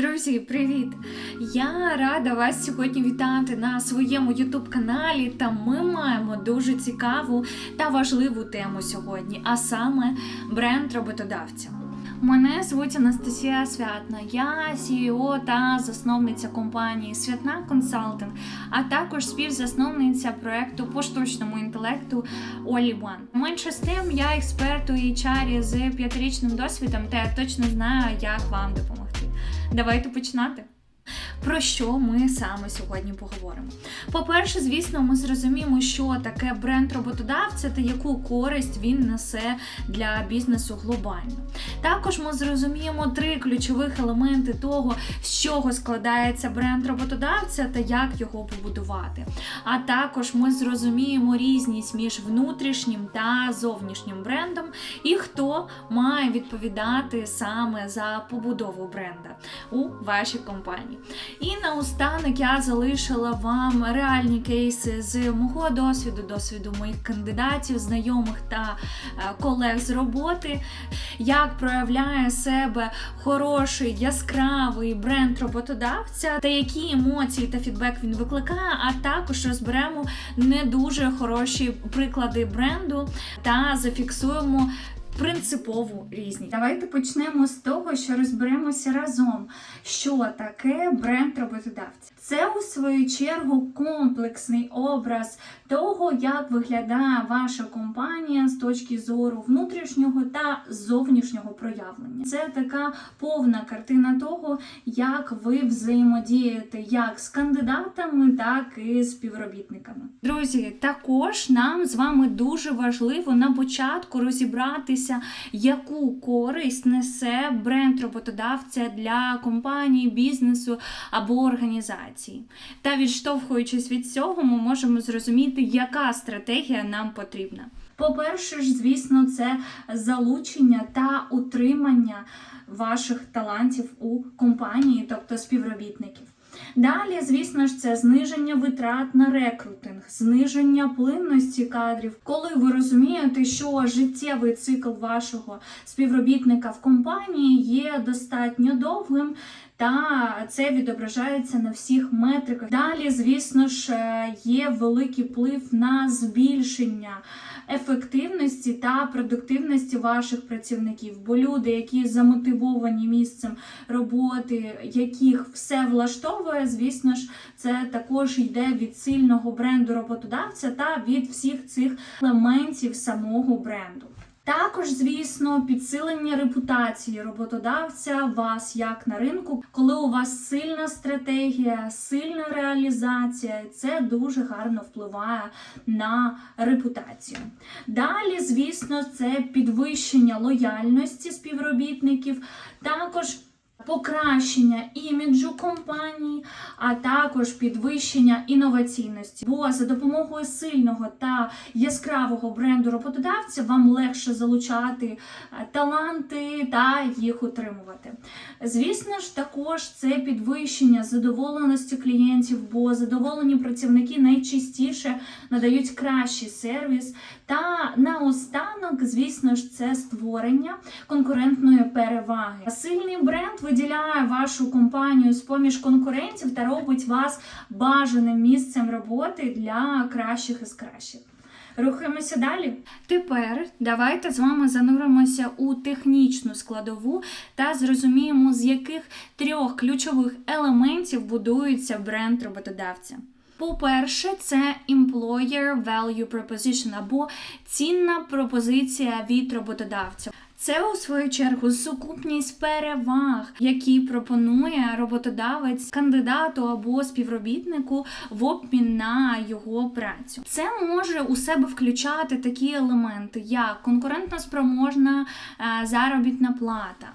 Друзі, привіт! Я рада вас сьогодні вітати на своєму youtube каналі. Та ми маємо дуже цікаву та важливу тему сьогодні, а саме бренд роботодавця. Мене звуть Анастасія Святна, я CEO та засновниця компанії Святна Консалтинг, а також співзасновниця проекту по штучному інтелекту Олі One. Менше з тим, я експерт у HR з п'ятирічним досвідом, та я точно знаю, як вам допомогти. Давайте починати. Про що ми саме сьогодні поговоримо? По-перше, звісно, ми зрозуміємо, що таке бренд роботодавця та яку користь він несе для бізнесу глобально. Також ми зрозуміємо три ключових елементи того, з чого складається бренд роботодавця та як його побудувати. А також ми зрозуміємо різність між внутрішнім та зовнішнім брендом і хто має відповідати саме за побудову бренда у вашій компанії. І наостанок я залишила вам реальні кейси з мого досвіду, досвіду моїх кандидатів, знайомих та е, колег з роботи, як проявляє себе хороший яскравий бренд роботодавця, та які емоції та фідбек він викликає. А також розберемо не дуже хороші приклади бренду та зафіксуємо принципову різність. Давайте почнемо з того, що розберемося разом, що таке бренд роботодавця. Це у свою чергу комплексний образ того, як виглядає ваша компанія з точки зору внутрішнього та зовнішнього проявлення. Це така повна картина того, як ви взаємодієте як з кандидатами, так і з співробітниками. Друзі, також нам з вами дуже важливо на початку розібратися, яку користь несе бренд роботодавця для компанії, бізнесу або організації. Та відштовхуючись від цього, ми можемо зрозуміти, яка стратегія нам потрібна. По-перше ж, звісно, це залучення та утримання ваших талантів у компанії, тобто співробітників. Далі, звісно ж, це зниження витрат на рекрутинг, зниження плинності кадрів. Коли ви розумієте, що життєвий цикл вашого співробітника в компанії є достатньо довгим, та це відображається на всіх метриках. Далі, звісно ж, е, є великий вплив на збільшення ефективності та продуктивності ваших працівників. Бо люди, які замотивовані місцем роботи, яких все влаштовує, звісно ж, це також йде від сильного бренду роботодавця та від всіх цих елементів самого бренду. Також, звісно, підсилення репутації роботодавця вас як на ринку, коли у вас сильна стратегія, сильна реалізація, це дуже гарно впливає на репутацію. Далі, звісно, це підвищення лояльності співробітників, також Покращення іміджу компанії, а також підвищення інноваційності. Бо за допомогою сильного та яскравого бренду роботодавця вам легше залучати е, таланти та їх утримувати. Звісно ж, також це підвищення задоволеності клієнтів, бо задоволені працівники найчастіше надають кращий сервіс. Та наостанок, звісно ж, це створення конкурентної переваги. Сильний бренд виділяє вашу компанію з поміж конкурентів та робить вас бажаним місцем роботи для кращих із кращих. Рухаємося далі. Тепер давайте з вами зануримося у технічну складову та зрозуміємо, з яких трьох ключових елементів будується бренд роботодавця. По-перше, це Employer Value Proposition або цінна пропозиція від роботодавця. Це у свою чергу сукупність переваг, які пропонує роботодавець кандидату або співробітнику в обмін на його працю. Це може у себе включати такі елементи, як конкурентно спроможна е, заробітна плата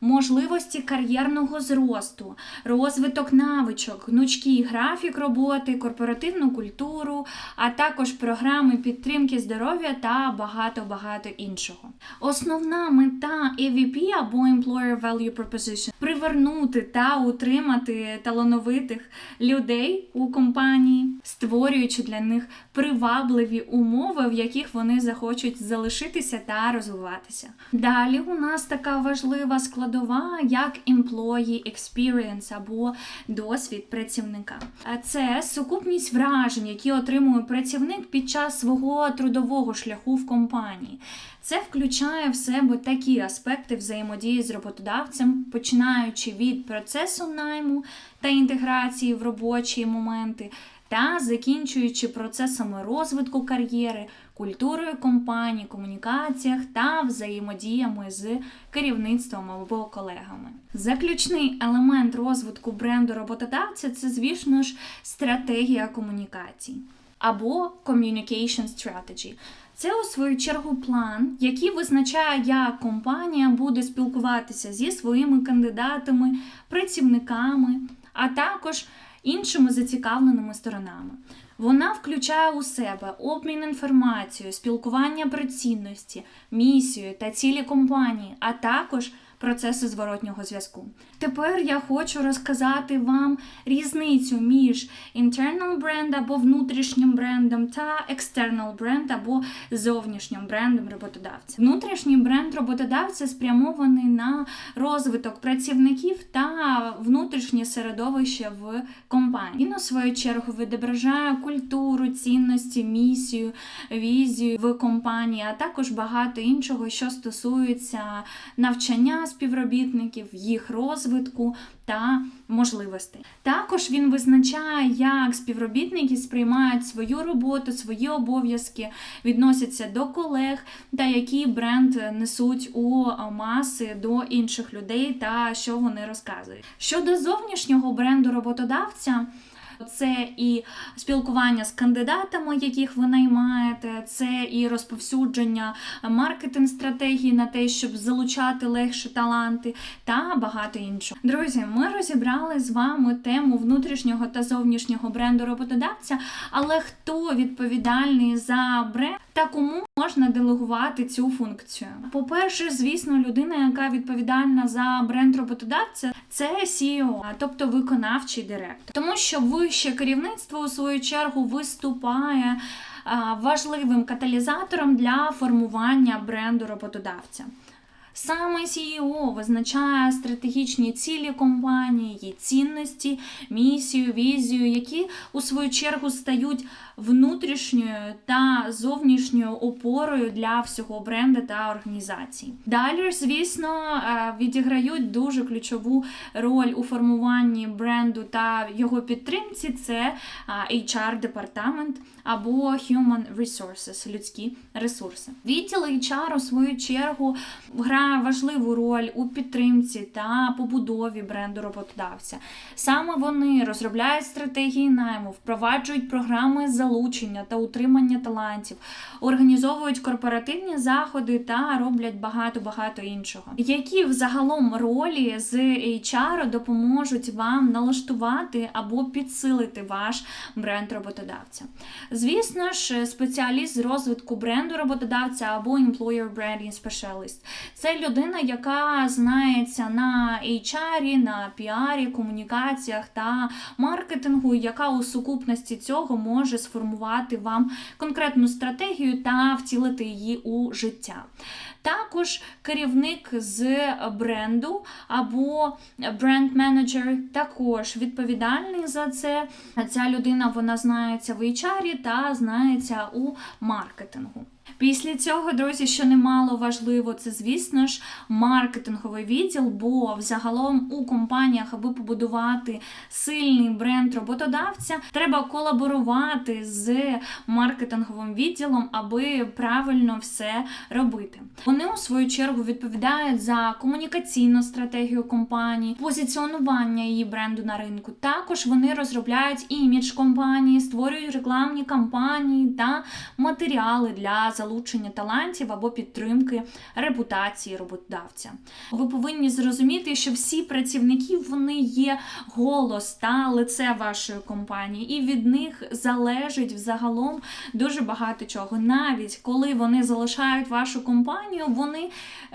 можливості кар'єрного зросту, розвиток навичок, гнучкий графік роботи, корпоративну культуру, а також програми підтримки здоров'я та багато-багато іншого. Основна мета EVP або Employer Value Proposition привернути та утримати талановитих людей у компанії, створюючи для них привабливі умови, в яких вони захочуть залишитися та розвиватися. Далі у нас така важлива складова складова як employee experience або досвід працівника. Це сукупність вражень, які отримує працівник під час свого трудового шляху в компанії. Це включає в себе такі аспекти взаємодії з роботодавцем, починаючи від процесу найму та інтеграції в робочі моменти, та закінчуючи процесами розвитку кар'єри, культурою компанії, комунікаціях та взаємодіями з керівництвом або колегами. Заключний елемент розвитку бренду роботодавця це, звісно ж, стратегія комунікацій або communication strategy. Це у свою чергу план, який визначає, як компанія буде спілкуватися зі своїми кандидатами, працівниками, а також іншими зацікавленими сторонами. Вона включає у себе обмін інформацією, спілкування про цінності, місію та цілі компанії, а також процеси зворотнього зв'язку. Тепер я хочу розказати вам різницю між internal бренд або внутрішнім брендом та external бренд або зовнішнім брендом роботодавця. Внутрішній бренд роботодавця спрямований на розвиток працівників та внутрішнє середовище в компанії. Він у свою чергу відображає культуру, цінності, місію, візію в компанії, а також багато іншого, що стосується навчання співробітників, їх розвитку та можливостей. Також він визначає, як співробітники сприймають свою роботу, свої обов'язки, відносяться до колег та який бренд несуть у маси до інших людей та що вони розказують. Щодо зовнішнього бренду роботодавця. Це і спілкування з кандидатами, яких ви наймаєте, це і розповсюдження маркетинг стратегії на те, щоб залучати легше таланти та багато іншого. Друзі, ми розібрали з вами тему внутрішнього та зовнішнього бренду роботодавця, але хто відповідальний за бренд та кому можна делегувати цю функцію? По-перше, звісно, людина, яка відповідальна за бренд роботодавця, це CEO, тобто виконавчий директор, тому що вище керівництво у свою чергу виступає важливим каталізатором для формування бренду роботодавця. Саме CEO визначає стратегічні цілі компанії, її цінності, місію, візію, які у свою чергу стають внутрішньою та зовнішньою опорою для всього бренду та організації. Далі, звісно, е, відіграють дуже ключову роль у формуванні бренду та його підтримці. Це HR департамент або Human Resources, людські ресурси. Відділ HR, у свою чергу грає важливу роль у підтримці та побудові бренду роботодавця. Саме вони розробляють стратегії найму, впроваджують програми залучення та утримання талантів, організовують корпоративні заходи та роблять багато-багато іншого. Які взагалом ролі з HR допоможуть вам налаштувати або підсилити ваш бренд роботодавця? Звісно ж, спеціаліст з розвитку бренду роботодавця або employer branding specialist. Це людина, яка знається на HR, на піарі, комунікаціях та маркетингу, яка у сукупності цього може сформувати вам конкретну стратегію та втілити її у життя. Також керівник з бренду або бренд-менеджер також відповідальний за це. Ця людина вона знається в HR та знається у маркетингу. Після цього, друзі, що немало важливо, це, звісно ж, маркетинговий відділ, бо взагалом у компаніях, аби побудувати сильний бренд роботодавця, треба колаборувати з маркетинговим відділом, аби правильно все робити. Вони у свою чергу відповідають за комунікаційну стратегію компанії, позиціонування її бренду на ринку. Також вони розробляють імідж компанії, створюють рекламні кампанії та матеріали для залучення талантів або підтримки репутації роботодавця. Ви повинні зрозуміти, що всі працівники вони є голос та лице вашої компанії, і від них залежить взагалом дуже багато чого. Навіть коли вони залишають вашу компанію, вони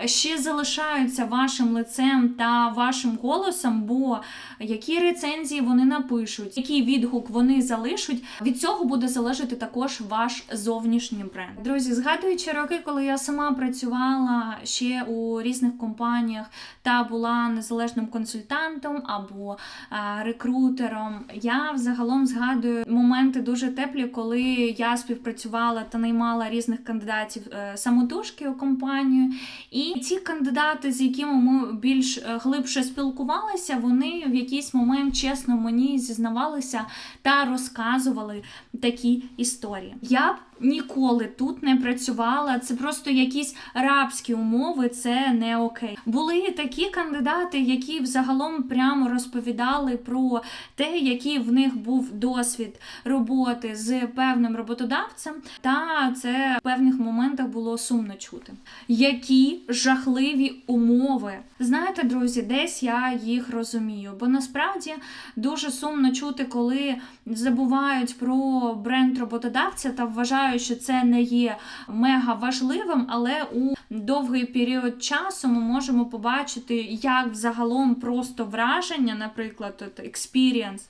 ще залишаються вашим лицем та вашим голосом, бо які рецензії вони напишуть, який відгук вони залишать, від цього буде залежати також ваш зовнішній бренд. Друзі. Друзі, згадуючи роки, коли я сама працювала ще у різних компаніях та була незалежним консультантом або а, рекрутером, я взагалом згадую моменти дуже теплі, коли я співпрацювала та наймала різних кандидатів е, самотужки у компанію. І ці кандидати, з якими ми більш е, глибше спілкувалися, вони в якийсь момент чесно мені зізнавалися та розказували такі історії. Я б ніколи тут не працювала. Це просто якісь рабські умови, це не окей. Були такі кандидати, які взагалом прямо розповідали про те, який в них був досвід роботи з певним роботодавцем, та це в певних моментах було сумно чути. Які жахливі умови. Знаєте, друзі, десь я їх розумію, бо насправді дуже сумно чути, коли забувають про бренд роботодавця та вважають, що це не є мега важливим, але у довгий період часу ми можемо побачити, як взагалом просто враження, наприклад, от experience,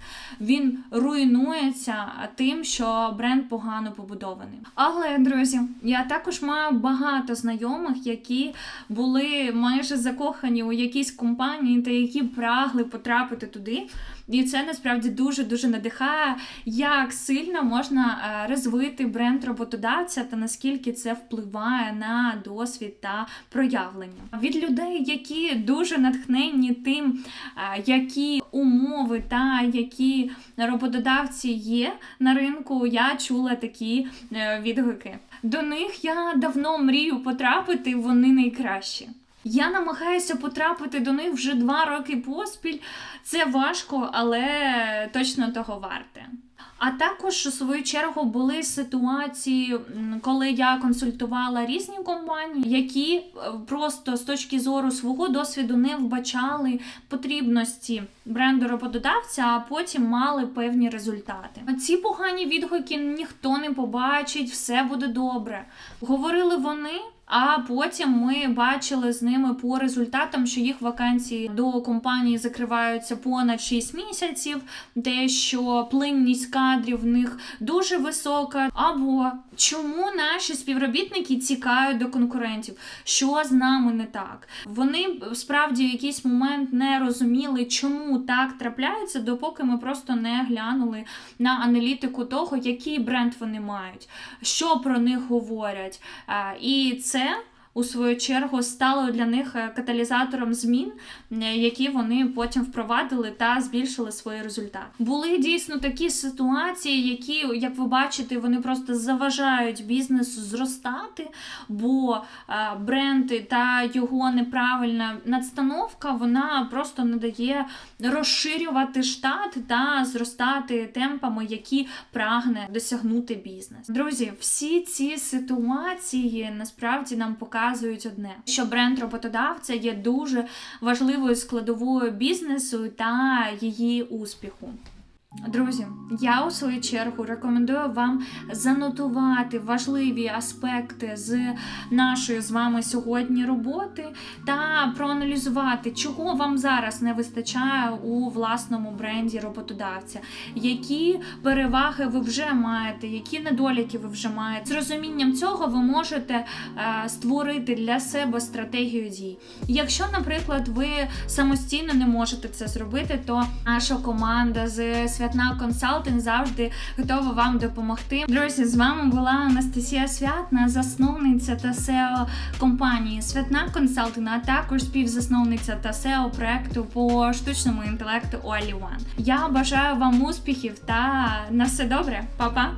він руйнується тим, що бренд погано побудований. Але, друзі, я також маю багато знайомих, які були майже закохані у якісь компанії та які прагли потрапити туди. І це насправді дуже дуже надихає, як сильно можна е, розвити бренд роботодавця та наскільки це впливає на досвід та проявлення від людей, які дуже натхненні тим, е, які умови та які роботодавці є на ринку. Я чула такі е, відгуки. До них я давно мрію потрапити, вони найкращі. Я намагаюся потрапити до них вже два роки поспіль. Це важко, але точно того варте. А також у свою чергу були ситуації, коли я консультувала різні компанії, які е, просто з точки зору свого досвіду не вбачали потрібності бренду роботодавця, а потім мали певні результати. Ці погані відгуки ніхто не побачить, все буде добре. Говорили вони. А потім ми бачили з ними по результатам, що їх вакансії до компанії закриваються понад 6 місяців, те, що плинність кадрів в них дуже висока. Або чому наші співробітники тікають до конкурентів? Що з нами не так? Вони справді в якийсь момент не розуміли, чому так трапляється, допоки ми просто не глянули на аналітику того, який бренд вони мають, що про них говорять. Е, І це Sam у свою чергу стало для них е, каталізатором змін, е, які вони потім впровадили та збільшили свої результати. Були дійсно такі ситуації, які, як ви бачите, вони просто заважають бізнесу зростати, бо е, бренд та його неправильна надстановка вона просто не дає розширювати штат та зростати темпами, які прагне досягнути бізнес. Друзі, всі ці ситуації насправді нам показують одне: що бренд роботодавця є дуже важливою складовою бізнесу та її успіху. Друзі, я у свою чергу рекомендую вам занотувати важливі аспекти з нашої з вами сьогодні роботи та проаналізувати, чого вам зараз не вистачає у власному бренді роботодавця, які переваги ви вже маєте, які недоліки ви вже маєте. З розумінням цього ви можете е, створити для себе стратегію дій. Якщо, наприклад, ви самостійно не можете це зробити, то наша команда з Святна Консалтинг завжди готова вам допомогти. Друзі, з вами була Анастасія Святна, засновниця та SEO компанії Святна Консалтинг, а також співзасновниця та SEO проекту по штучному інтелекту Олі One. Я бажаю вам успіхів та на все добре, Па-па!